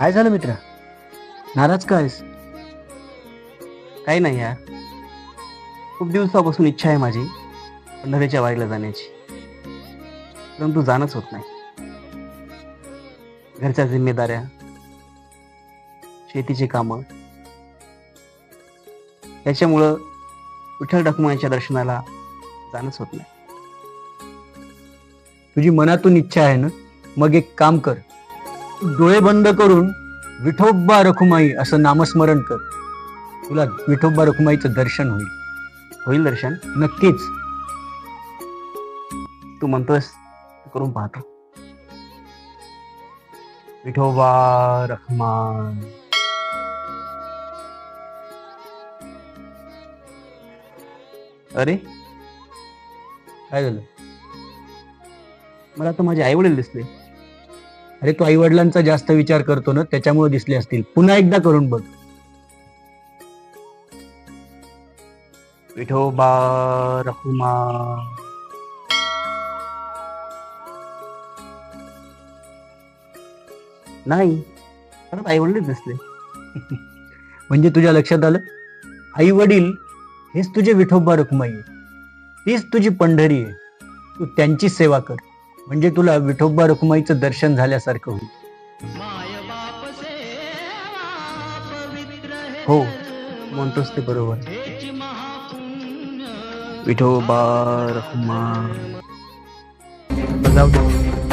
काय झालं मित्र? नाराज का आहेस? काही नाही यार. खूप दिवसापासून इच्छा आहे माझी पंढरीच्या वारीला जाण्याची. परंतु जाणंच होत नाही. घरच्या जिम्मेदाऱ्या शेतीची कामं त्याच्यामुळं विठ्ठल रखुमाईच्या दर्शनाला जाणंच होत नाही. तुझी मनातून इच्छा आहे ना? मग एक काम कर. डोळे बंद करून विठोबा रखुमाई असं नामस्मरण कर. तुला विठोबा रखुमाईचं दर्शन होईल. होईल दर्शन? नक्कीच. तू म्हणतोयस करून पाहतो. विठोबा रखमान अरे काय झालं? मला तर माझे आई वडील दिसले. अरे तू आई वडिलांचा जास्त विचार करतो ना त्याच्यामुळे दिसले असतील. पुन्हा एकदा करून बघ. विठोबा रखुमान नाही परत आई वडील दिसले. म्हणजे तुझ्या लक्षात आलं? आई वडील हेच तुझे विठोबा रखुमाई आहे. तीच तुझी पंढरी आहे. तू त्यांचीच सेवा कर. म्हणजे तुला विठोबा रखुमाईचं दर्शन झाल्यासारखं होईल. हो म्हणतोस ते बरोबर. विठोबा रखुमान जाऊ दे.